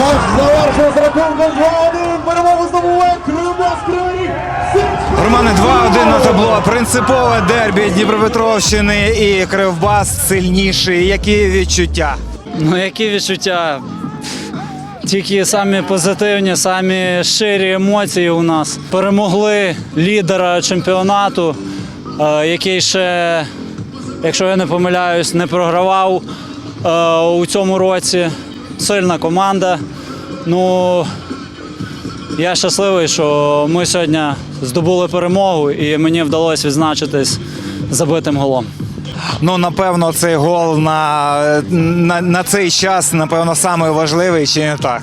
Аж з рахунком 2-1. Перемогу здобуває Кривбас Кривий Романе 2-1 на табло. Принципове дербі Дніпропетровщини і Кривбас сильніший. Які відчуття? Ну, які відчуття? Тільки самі позитивні, самі щирі емоції у нас. Перемогли лідера чемпіонату, е, який ще, якщо я не помиляюсь, не програвав у цьому році. Сильна команда. Ну, я щасливий, що ми сьогодні здобули перемогу і мені вдалося відзначитись забитим голом. Ну, напевно, цей гол на, на, на цей час, напевно, самий важливий, чи не так?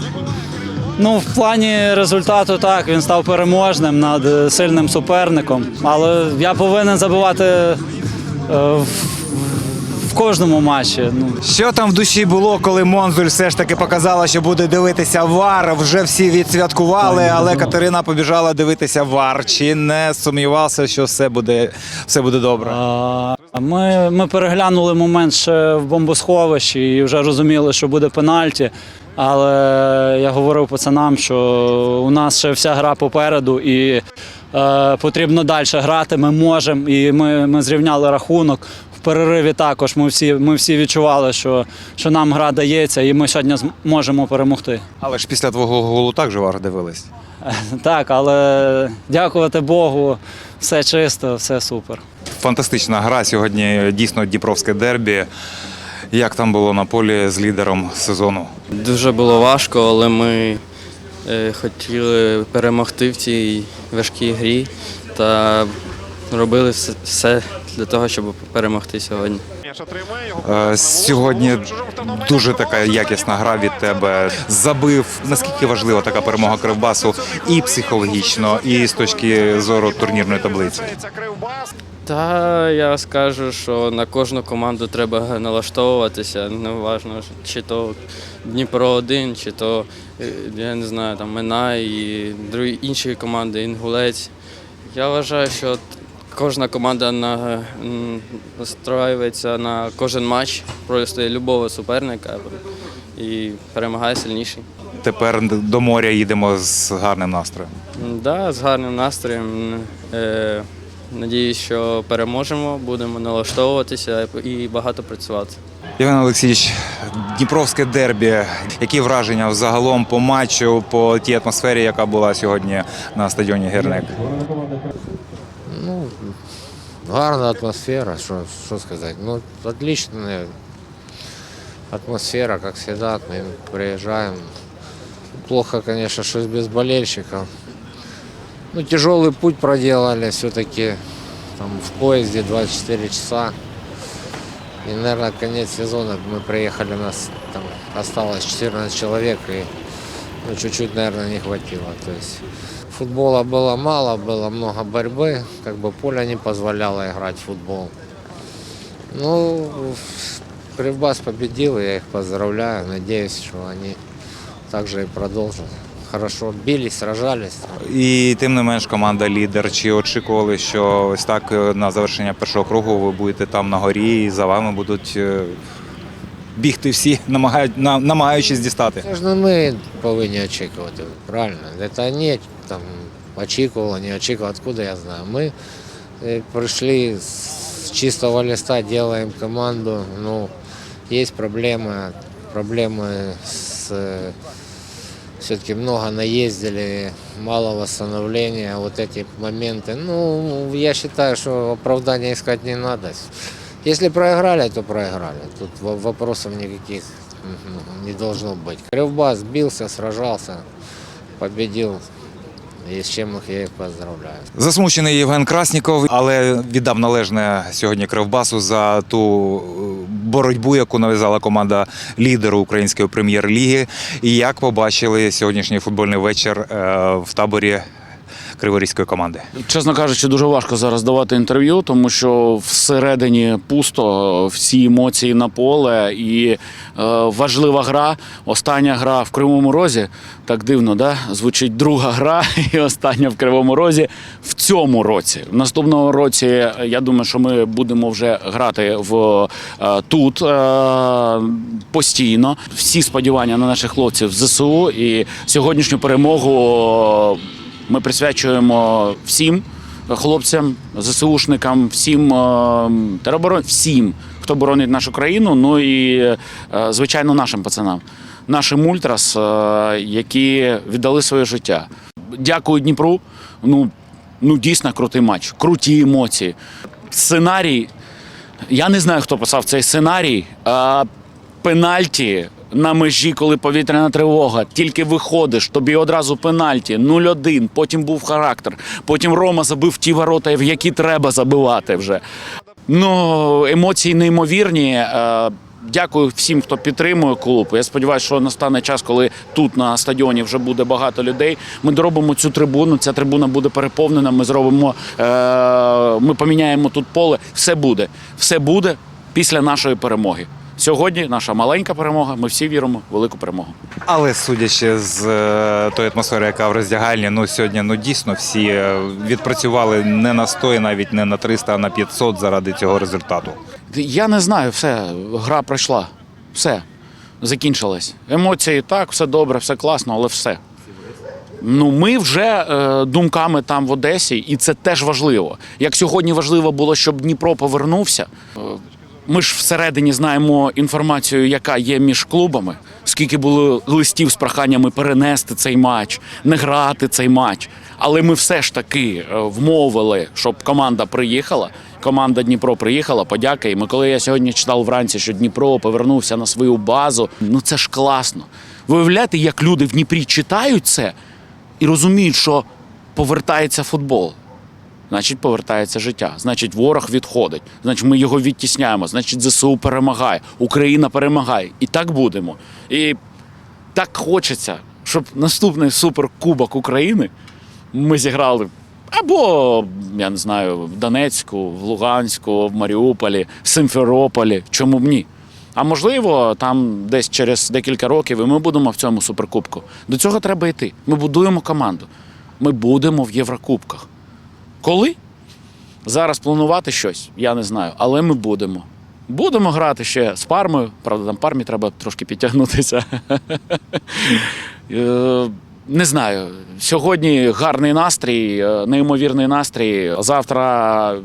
Ну, в плані результату так, він став переможним над е, сильним суперником. Але я повинен забивати е, в, кожному матчі. Ну, Що там в душі було, коли Монзуль все ж таки показала, що буде дивитися вар? Вже всі відсвяткували, але Катерина побіжала дивитися вар. Чи не сумнівався, що все буде, все буде добре? ми, ми переглянули момент ще в бомбосховищі і вже розуміли, що буде пенальті. Але я говорив пацанам, що у нас ще вся гра попереду і е, потрібно далі грати. Ми можемо. І ми, ми зрівняли рахунок. В перериві також ми всі, ми всі відчували, що, що нам гра дається, і ми сьогодні зможемо перемогти. Але ж після твого голу так же вар дивились. Так, але дякувати Богу, все чисто, все супер. Фантастична гра сьогодні. Дійсно Дніпровське дербі. Як там було на полі з лідером сезону? Дуже було важко, але ми е, хотіли перемогти в цій важкій грі та робили все для того, щоб перемогти сьогодні. Е, Сьогодні дуже така якісна гра від тебе. Забив. Наскільки важлива така перемога Кривбасу і психологічно, і з точки зору турнірної таблиці. Та я скажу, що на кожну команду треба налаштовуватися. Неважно, чи то Дніпро 1 чи то е, я не знаю, там Минай і інші команди, Інгулець. Я вважаю, що кожна команда на, настраюється на кожен матч проти любого суперника і перемагає сильніший. Тепер до моря їдемо з гарним настроєм. М, Да, з гарним настроєм. Е, надіюсь, що переможемо, будемо налаштовуватися і багато працювати. Євген Олексійович, Дніпровське дербі. Які враження взагалом по матчу, по тій атмосфері, яка була сьогодні на стадіоні Гірник? Ну, гарна атмосфера, что, сказать. Ну, отличная атмосфера, как всегда. Мы приезжаем. Плохо, конечно, что без болельщиков. Ну, тяжелый путь проделали все-таки. Там в поезде 24 часа. И, наверное, конец сезона мы приехали, у нас там осталось 14 человек, и ну, чуть-чуть, наверное, не хватило. То есть футбола было мало, было много борьбы, как бы поле не позволяло играть в футбол. Ну, Кривбас победил, я их поздравляю, надеюсь, что они также и продолжат. Хорошо бились, сражались. І тим не менш команда лідер. Чи очікували, що ось так е, на завершення першого кругу ви будете там на горі і за вами будуть е, бігти всі, намагають- на- намагаючись дістати? Це ж не ми повинні очікувати, правильно? Це вони там очікували, не очікували, откуда я знаю. Ми е, прийшли з чистого листа, делаем команду, ну, є проблеми, проблеми з э, все-таки много наездили, мало восстановления, вот эти моменты. Ну, я считаю, что оправдания искать не надо. Если проиграли, то проиграли. Тут во- вопросов никаких ну, не должно быть. Кривбас бился, сражался, победил. И з чим їх поздравляю. Засмучений Євген Красніков, але віддав належне сьогодні Кривбасу за ту е, боротьбу, яку нав'язала команда лідеру української прем'єр-ліги. І як побачили сьогоднішній футбольний вечір е, в таборі криворізької команди. Чесно кажучи, дуже важко зараз давати інтерв'ю, тому що всередині пусто всі емоції на поле і е, важлива гра. Остання гра в Кривому Розі. Так дивно, да? Звучить друга гра і остання в Кривому Розі в цьому році. В наступному році е, я думаю, що ми будемо вже грати в е, тут е, постійно. Всі сподівання на наших хлопців в ЗСУ і сьогоднішню перемогу ми присвячуємо всім хлопцям, ЗСУшникам, всім е, тероборон, всім, хто боронить нашу країну. Ну і е, звичайно нашим пацанам, нашим ультрас, е, які віддали своє життя. Дякую Дніпру. Ну, ну дійсно крутий матч, круті емоції. Сценарій. Я не знаю, хто писав цей сценарій. А пенальті на межі, коли повітряна тривога, тільки виходиш, тобі одразу пенальті, 0-1, потім був характер. Потім Рома забив ті ворота, в які треба забивати вже. Ну, емоції неймовірні. Е, Дякую всім, хто підтримує клуб. Я сподіваюся, що настане час, коли тут на стадіоні вже буде багато людей. Ми доробимо цю трибуну. Ця трибуна буде переповнена. Ми зробимо, е, ми поміняємо тут поле. Все буде. Все буде після нашої перемоги. Сьогодні наша маленька перемога. Ми всі віримо в велику перемогу. Але судячи з е, тої атмосфери, яка в роздягальні, ну сьогодні ну дійсно всі е, відпрацювали не на 100, навіть не на 300, а на 500 заради цього результату. Я не знаю, все, гра пройшла. Все. Закінчилась. Емоції так, все добре, все класно, але все. Ну, ми вже е, думками там в Одесі, і це теж важливо. Як сьогодні важливо було, щоб Дніпро повернувся. Ми ж всередині знаємо інформацію, яка є між клубами, скільки було листів з проханнями перенести цей матч, не грати цей матч. Але ми все ж таки е, вмовили, щоб команда приїхала. Команда Дніпро приїхала, подяка. І ми, коли я сьогодні читав вранці, що Дніпро повернувся на свою базу, ну це ж класно. Ви уявляєте, як люди в Дніпрі читають це і розуміють, що повертається футбол. Значить, повертається життя. Значить, ворог відходить. Значить, ми його відтісняємо. Значить, ЗСУ перемагає, Україна перемагає. І так будемо. І так хочеться, щоб наступний суперкубок України ми зіграли або, я не знаю, в Донецьку, в Луганську, в Маріуполі, в Симферополі. Чому б ні? А можливо, там десь через декілька років і ми будемо в цьому суперкубку. До цього треба йти. Ми будуємо команду. Ми будемо в Єврокубках. Коли? Зараз планувати щось, я не знаю, але ми будемо. Будемо грати ще з пармою. Правда, там пармі треба трошки підтягнутися. Е, Не знаю. Сьогодні гарний настрій, е, неймовірний настрій. Завтра.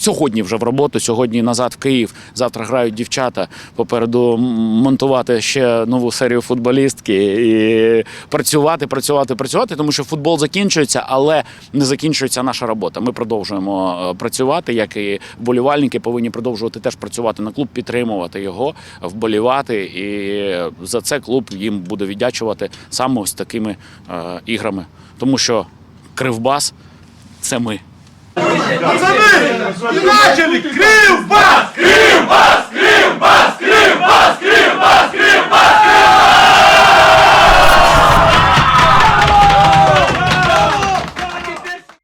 Сьогодні вже в роботу, сьогодні назад в Київ. Завтра грають дівчата. Попереду монтувати ще нову серію футболістки і працювати, працювати, працювати, тому що футбол закінчується, але не закінчується наша робота. Ми продовжуємо е, працювати, як і вболівальники повинні продовжувати теж працювати на клуб, підтримувати його, вболівати. І за це клуб їм буде віддячувати саме ось такими е, іграми, тому що Кривбас це ми. Пацани! Іначе! Крив вас! Крив вас! Крив вас! Крив вас! Крив вас!